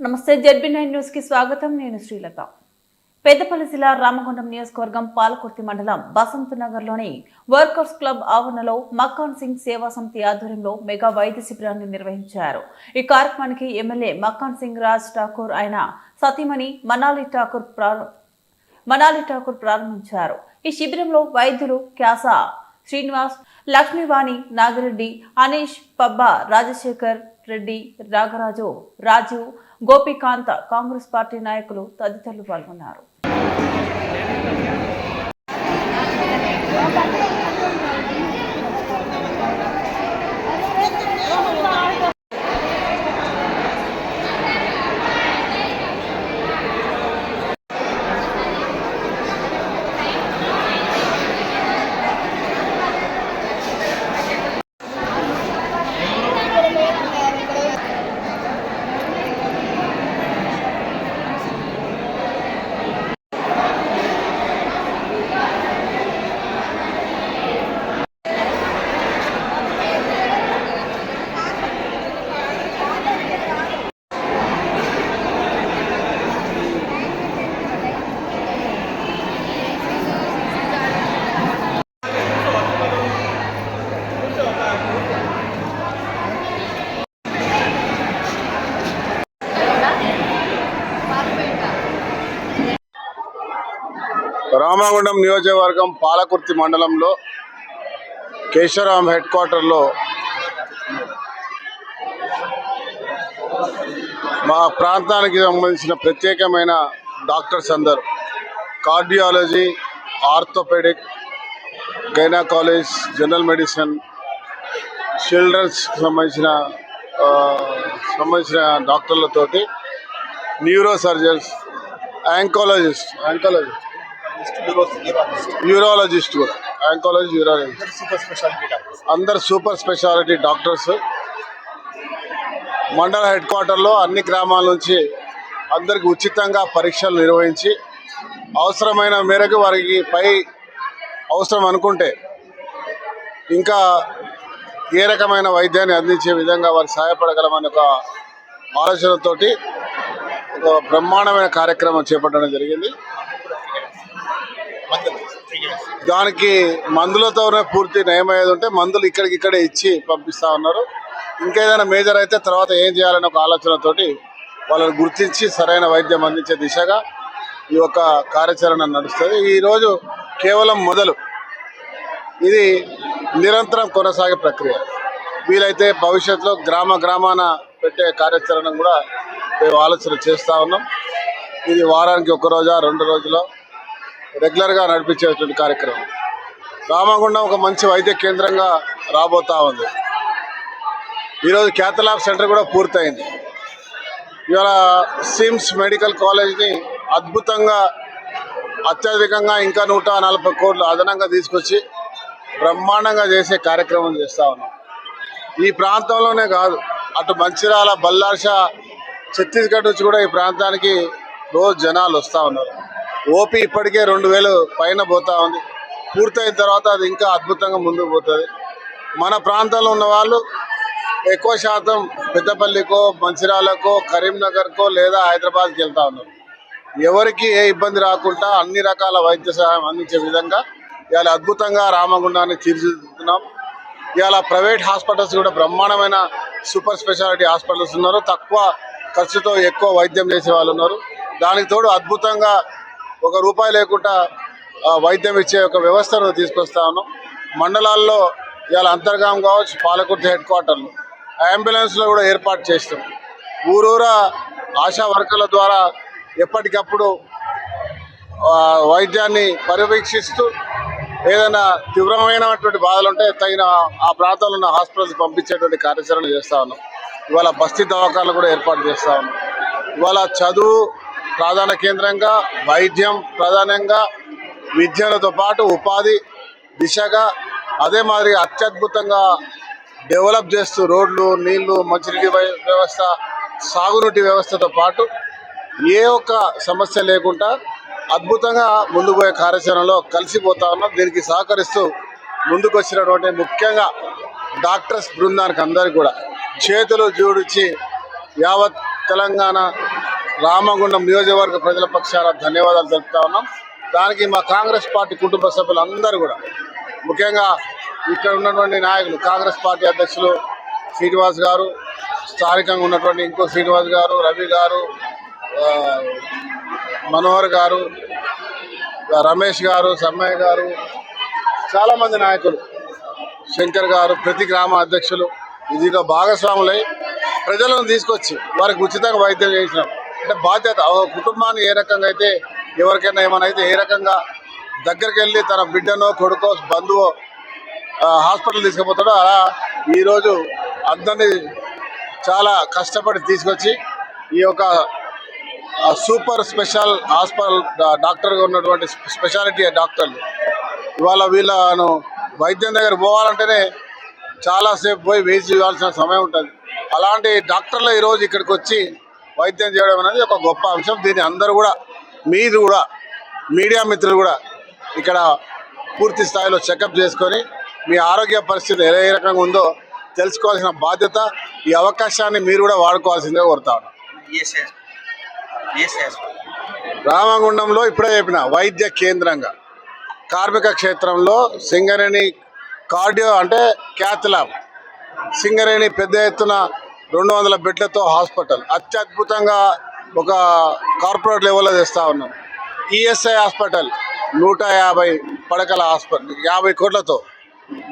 నమస్తే ZB nine న్యూస్కి స్వాగతం. నేను శ్రీలత. పెద్దపల్లి జిల్లా రామగుండం నియోజకవర్గం పాలకుర్తి మండలం బసంత్ నగర్లోని వర్కర్స్ క్లబ్ ఆవరణలో మక్కాన్ సింగ్ సేవా సమితి ఆధ్వర్యంలో మెగా వైద్య శిబిరాన్ని నిర్వహించారు. ఈ కార్యక్రమానికి ఎమ్మెల్యే మక్కాన్ సింగ్ రాజ్ ఠాకూర్ ఆయన సతీమణి మనాలి ఠాకూర్ మనాలి ఠాకూర్ ప్రారంభించారు. ఈ శిబిరంలో వైద్యులు క్యాసా శ్రీనివాస్ లక్ష్మీవాణి నాగిరెడ్డి అనీష్ పబ్బా రాజశేఖర్ రెడ్డి రాగరాజు రాజు గోపికాంత కాంగ్రెస్ పార్టీ నాయకులు తదితరులు పాల్గొన్నారు. రామగుండం నియోజకవర్గం పాలకుర్తి మండలంలో కేశవరామ్ హెడ్ క్వార్టర్లో మా ప్రాంతానికి సంబంధించిన ప్రత్యేకమైన డాక్టర్స్ అందరు. Cardiology orthopedic gynaecology general medicine children's సంబంధించిన సంబంధించిన డాక్టర్లతోటి neuro surgeons oncologist oncologist urologist కూడా. Oncology urologist super speciality doctors. అందరు సూపర్ స్పెషాలిటీ డాక్టర్స్. మండల హెడ్ క్వార్టర్లో అన్ని గ్రామాల నుంచి అందరికి ఉచితంగా పరీక్షలు నిర్వహించి అవసరమైన మేరకు వారికి పై అవసరం అనుకుంటే ఇంకా ఏ రకమైన వైద్యాన్ని అందించే విధంగా వారికి సహాయపడగలమని ఒక ఆలోచనతోటి ఒక బ్రహ్మాండమైన కార్యక్రమం చేపట్టడం జరిగింది. దానికి మందులతోనే పూర్తి నయమయ్యేది ఉంటే మందులు ఇక్కడికి ఇక్కడే ఇచ్చి పంపిస్తా ఉన్నారు. ఇంకేదైనా మేజర్ అయితే తర్వాత ఏం చేయాలనే ఒక ఆలోచనతోటి వాళ్ళని గుర్తించి సరైన వైద్యం అందించే దిశగా ఈ యొక్క కార్యాచరణ నడుస్తుంది. ఈరోజు కేవలం మొదలు. ఇది నిరంతరం కొనసాగే ప్రక్రియ. వీలైతే భవిష్యత్తులో గ్రామ గ్రామాన పెట్టే కార్యాచరణ కూడా మేము ఆలోచన చేస్తూ ఉన్నాం. ఇది వారానికి ఒక రోజా రెండు రోజులో రెగ్యులర్గా నడిపించేటువంటి కార్యక్రమం. రామగుండం ఒక మంచి వైద్య కేంద్రంగా రాబోతా ఉంది. ఈరోజు క్యాథలాబ్ సెంటర్ కూడా పూర్తయింది. ఇవాళ సిమ్స్ మెడికల్ కాలేజ్ని అద్భుతంగా అత్యధికంగా ఇంకా నూట నలభై కోట్లు అదనంగా తీసుకొచ్చి బ్రహ్మాండంగా చేసే కార్యక్రమం చేస్తూ ఉన్నాం. ఈ ప్రాంతంలోనే కాదు అటు మంచిర్యాల బల్లార్ష ఛత్తీస్గఢ్ నుంచి కూడా ఈ ప్రాంతానికి రోజు జనాలు వస్తూ ఉన్నారు. ఓపీ ఇప్పటికే రెండు వేలు పైన పోతా ఉంది. పూర్తయిన తర్వాత అది ఇంకా అద్భుతంగా ముందుకు పోతుంది. మన ప్రాంతంలో ఉన్న వాళ్ళు ఎక్కువ శాతం పెద్దపల్లికో మంచిర్యాలకో కరీంనగర్కో లేదా హైదరాబాద్కి వెళ్తా ఉన్నారు. ఎవరికి ఏ ఇబ్బంది రాకుండా అన్ని రకాల వైద్య సహాయం అందించే విధంగా ఇవాళ అద్భుతంగా రామగుండాన్ని తీర్చిదిద్దుతున్నాం. ఇవాళ ప్రైవేట్ హాస్పిటల్స్ కూడా బ్రహ్మాండమైన సూపర్ స్పెషాలిటీ హాస్పిటల్స్ ఉన్నారు. తక్కువ ఖర్చుతో ఎక్కువ వైద్యం చేసే వాళ్ళు ఉన్నారు. దానికి తోడు అద్భుతంగా ఒక రూపాయి లేకుండా వైద్యం ఇచ్చే ఒక వ్యవస్థను తీసుకొస్తాను మండలాల్లో ఇవాళ అంతర్గాం కావచ్చు పాలకుర్తి హెడ్ క్వార్టర్లు అంబులెన్స్లో కూడా ఏర్పాటు చేస్తాం. ఊరూరా ఆశా వర్కర్ల ద్వారా ఎప్పటికప్పుడు వైద్యాన్ని పర్యవేక్షిస్తూ ఏదైనా తీవ్రమైనటువంటి బాధలు ఉంటే తగిన ఆ ప్రాంతంలో ఉన్న హాస్పిటల్స్ పంపించేటువంటి కార్యాచరణ చేస్తా ఉన్నాం. ఇవాళ బస్తీ దవాఖానలు కూడా ఏర్పాటు చేస్తా ఉన్నాం. ఇవాళ చదువు ప్రధాన కేంద్రంగా వైద్యం ప్రధానంగా విద్యలతో పాటు ఉపాధి దిశగా అదే మాదిరి అత్యద్భుతంగా డెవలప్ చేస్తూ రోడ్లు నీళ్ళు మంచినీటి వ్యవస్థ సాగునీటి వ్యవస్థతో పాటు ఏ ఒక్క సమస్య లేకుండా అద్భుతంగా ముందుకు పోయే కార్యాచరణలో కలిసిపోతా ఉన్నాం. దీనికి సహకరిస్తూ ముందుకు వచ్చినటువంటి ముఖ్యంగా డాక్టర్స్ బృందానికి అందరికీ కూడా చేతులు జోడించి యావత్ తెలంగాణ రామగుండం నియోజకవర్గ ప్రజల పక్షాన ధన్యవాదాలు తెలుపుతా ఉన్నాం. దానికి మా కాంగ్రెస్ పార్టీ కుటుంబ సభ్యులందరూ కూడా ముఖ్యంగా ఇక్కడ ఉన్నటువంటి నాయకులు కాంగ్రెస్ పార్టీ అధ్యక్షులు శ్రీనివాస్ గారు స్థానికంగా ఉన్నటువంటి ఇంకో శ్రీనివాస్ గారు రవి గారు మనోహర్ గారు రమేష్ గారు సమ్మయ్య గారు చాలామంది నాయకులు శంకర్ గారు ప్రతి గ్రామ అధ్యక్షులు దీంట్లో భాగస్వాములై ప్రజలను తీసుకొచ్చి వారికి ఉచితంగా వైద్యం చేసినాం అంటే బాధ్యత ఒక కుటుంబాన్ని ఏ రకంగా అయితే ఎవరికైనా ఏమైనా అయితే ఏ రకంగా దగ్గరికి వెళ్ళి తన బిడ్డనో కొడుకో బంధువో హాస్పిటల్ తీసుకుపోతాడో అలా ఈరోజు అందరినీ చాలా కష్టపడి తీసుకొచ్చి ఈ యొక్క సూపర్ స్పెషల్ హాస్పిటల్ డాక్టర్గా ఉన్నటువంటి స్పెషాలిటీ డాక్టర్లు. ఇవాళ వీళ్ళను వైద్యం దగ్గర పోవాలంటేనే చాలాసేపు పోయి వేచి చేయాల్సిన సమయం ఉంటుంది. అలాంటి డాక్టర్లు ఈరోజు ఇక్కడికి వచ్చి వైద్యం చేయడం అనేది ఒక గొప్ప అంశం దీన్ని అందరూ కూడా మీరు కూడా మీడియా మిత్రులు కూడా ఇక్కడ పూర్తి స్థాయిలో చెకప్ చేసుకొని మీ ఆరోగ్య పరిస్థితి ఏ రకంగా ఉందో తెలుసుకోవాల్సిన బాధ్యత ఈ అవకాశాన్ని మీరు కూడా వాడుకోవాల్సిందే కోరుతా. రామగుండంలో ఇప్పుడే చెప్పిన వైద్య కేంద్రంగా కార్మిక క్షేత్రంలో సింగరేణి కార్డియో అంటే క్యాత్ ల్యాబ్ సింగరేణి పెద్ద ఎత్తున రెండు వందల బెడ్లతో హాస్పిటల్. అత్యద్భుతంగా ఒక కార్పొరేట్ లెవెల్లో తెస్తా ఉన్నాం. ఈఎస్ఐ హాస్పిటల్ నూట యాభై పడకల హాస్పిటల్ యాభై కోట్లతో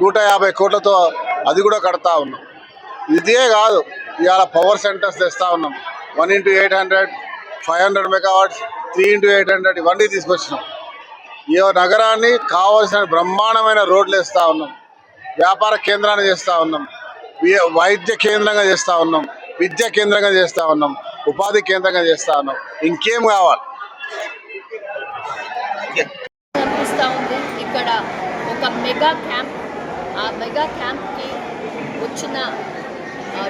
నూట యాభై కోట్లతో అది కూడా కడతా ఉన్నాం. ఇదే కాదు ఇవాళ పవర్ సెంటర్స్ తెస్తా ఉన్నాం. One into eight hundred five hundred megawatts three into eight hundred ఇవన్నీ తీసుకొచ్చినాం. ఈ నగరాన్ని కావలసిన బ్రహ్మాండమైన రోడ్లు వేస్తూ ఉన్నాం. వ్యాపార కేంద్రాన్ని చేస్తూ ఉన్నాం. వైద్య కేంద్రంగా చేస్తూ ఉన్నాం. విద్యా కేంద్రంగా చేస్తూ ఉన్నాం. ఉపాధి కేంద్రంగా చేస్తూ ఉన్నాం. ఇంకేం కావాలి? కనిపిస్తూ ఉంది. ఇక్కడ ఒక మెగా క్యాంప్ ఆ మెగా క్యాంప్కి వచ్చిన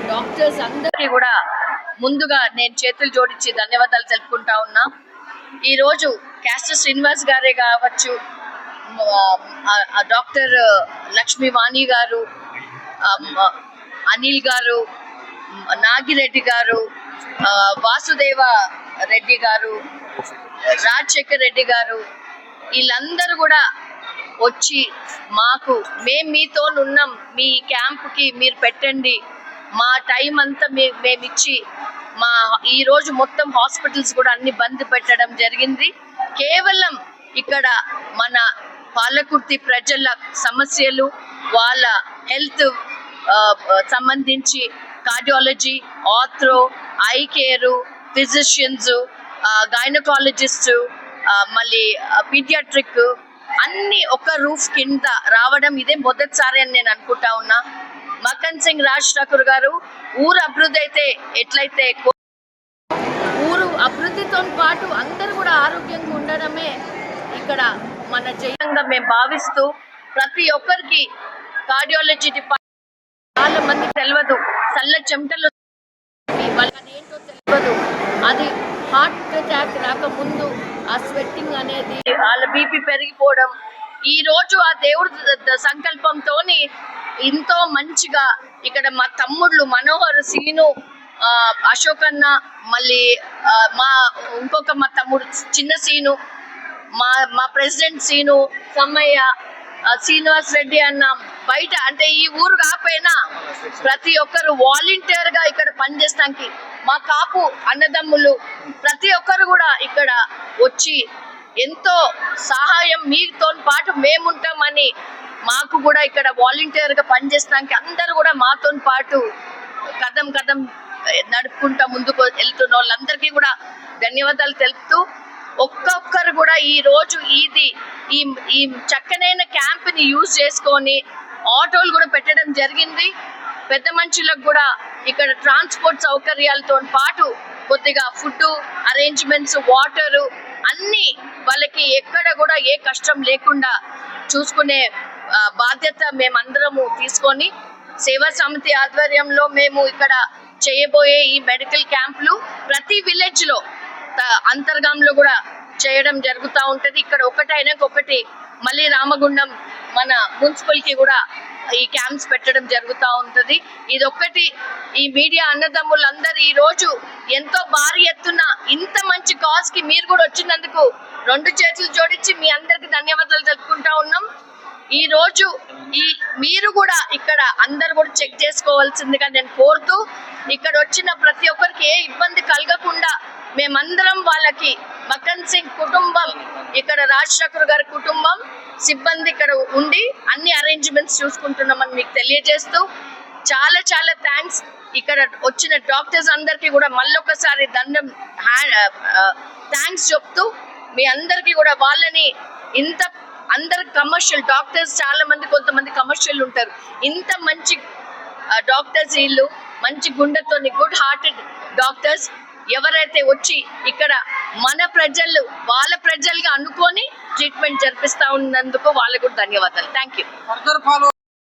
డాక్టర్స్ అందరికీ కూడా ముందుగా నేను చేతులు జోడించి ధన్యవాదాలు తెలుపుకుంటా ఉన్నా. ఈరోజు క్యాస్టర్ శ్రీనివాస్ గారే కావచ్చు ఆ, డాక్టర్ లక్ష్మీ వాణి గారు అనిల్ గారు నాగిరెడ్డి గారు వాసుదేవ రెడ్డి గారు రాజశేఖర్ రెడ్డి గారు వీళ్ళందరూ కూడా వచ్చి మాకు మేము మీతో ఉన్నాం మీ క్యాంప్కి మీరు పెట్టండి మా టైం అంతా మీ మేము ఇచ్చి మా ఈ రోజు మొత్తం హాస్పిటల్స్ కూడా అన్ని బంద్ పెట్టడం జరిగింది. కేవలం ఇక్కడ మన పాలకుర్తి ప్రజల సమస్యలు వాళ్ళ హెల్త్ సంబంధించి cardiology arthro eye care physicians gynaecologist మళ్ళీ పీడియాట్రిక్ అన్ని ఒక రూఫ్ కింద రావడం ఇదే మొదటిసారి అని నేను అనుకుంటా ఉన్నా. మకన్ సింగ్ రాజ్ ఠాకూర్ గారు ఊరు అభివృద్ధి అయితే ఎట్లయితే ఊరు అభివృద్ధితో పాటు అందరూ కూడా ఆరోగ్యంగా ఉండడమే ఇక్కడ మన జయంగా మేము భావిస్తూ ప్రతి ఒక్కరికి కార్డియాలజీ డిపార్ట్మెంట్ చాలా మంది తెలియదు చల్ల చెమటలు వాళ్ళని ఏంటో తెలియదు అది హార్ట్ అటాక్ రాకముందు ఆ స్వెట్టింగ్ అనేది వాళ్ళ బీపీ పెరిగిపోవడం. ఈ రోజు ఆ దేవుడి సంకల్పంతోని ఎంతో మంచిగా ఇక్కడ మా తమ్ముళ్ళు మనోహర్ సీను అశోక్ అన్న మళ్ళీ మా ఇంకొక మా తమ్ముడు చిన్న సీను మా మా ప్రెసిడెంట్ సీను సమ్మయ్య శ్రీనివాస్ రెడ్డి అన్న బయట అంటే ఈ ఊరు కాకపోయినా ప్రతి ఒక్కరు వాలంటీర్గా ఇక్కడ పనిచేస్తానికి మా కాపు అన్నదమ్ములు ప్రతి ఒక్కరు కూడా ఇక్కడ వచ్చి ఎంతో సహాయం మీతో పాటు మేముంటామని మాకు కూడా ఇక్కడ వాలంటీర్గా పనిచేస్తానికి అందరూ కూడా మాతో పాటు కదం కదం నడుపుకుంటా ముందుకు వెళ్తున్న వాళ్ళందరికీ కూడా ధన్యవాదాలు తెలుపుతూ ఒక్కొక్కరు కూడా ఈ రోజు ఇది ఈ ఈ చక్కనైన క్యాంప్ని యూజ్ చేసుకొని ఆటోలు కూడా పెట్టడం జరిగింది. పెద్ద మనుషులకు కూడా ఇక్కడ ట్రాన్స్పోర్ట్ సౌకర్యాలతో పాటు కొద్దిగా ఫుడ్ అరేంజ్మెంట్స్ వాటర్ అన్ని వాళ్ళకి ఎక్కడ కూడా ఏ కష్టం లేకుండా చూసుకునే బాధ్యత మేమందరము తీసుకొని సేవా సమితి ఆధ్వర్యంలో మేము ఇక్కడ చేయబోయే ఈ మెడికల్ క్యాంపులు ప్రతి విలేజ్లో అంతర్గాంలో కూడా చేయడం జరుగుతూ ఉంటది. ఇక్కడ ఒకటైనా ఒకటి మళ్ళీ రామగుండం మన మున్సిపల్కి కూడా ఈ క్యాంప్స్ పెట్టడం జరుగుతూ ఉంటుంది. ఇదొక్కటి ఈ మీడియా అన్నదమ్ములందరూ ఈ రోజు ఎంతో భారీ ఎత్తున ఇంత మంచి కాజ్కి మీరు కూడా వచ్చినందుకు రెండు చేతులు జోడించి మీ అందరికి ధన్యవాదాలు తెలుపుకుంటా ఉన్నాం. ఈ రోజు ఈ మీరు కూడా ఇక్కడ అందరు కూడా చెక్ చేసుకోవాల్సిందిగా నేను కోరుతూ ఇక్కడ వచ్చిన ప్రతి ఒక్కరికి ఏ ఇబ్బంది కలగకుండా మేమందరం వాళ్ళకి మకన్ సింగ్ కుటుంబం ఇక్కడ రాజ్ ఠాకూర్ గారి కుటుంబం సిబ్బంది ఇక్కడ ఉండి అన్ని అరేంజ్మెంట్స్ చూసుకుంటున్నామని మీకు తెలియజేస్తూ చాలా చాలా థ్యాంక్స్ ఇక్కడ వచ్చిన డాక్టర్స్ అందరికీ కూడా మళ్ళొకసారి దండం థ్యాంక్స్ uh, uh, చెప్తూ మీ అందరికీ కూడా వాళ్ళని ఇంత అందరు కమర్షియల్ డాక్టర్స్ చాలా మంది కొంతమంది కమర్షియల్ ఉంటారు. ఇంత మంచి uh, డాక్టర్స్ వీళ్ళు మంచి గుండెతోని గుడ్ హార్టెడ్ డాక్టర్స్ ఎవరైతే వచ్చి ఇక్కడ మన ప్రజలు వాళ్ళ ప్రజలుగా అనుకొని ట్రీట్మెంట్ జరిపిస్తా ఉన్నందుకు వాళ్ళకు కూడా ధన్యవాదాలు. Thank you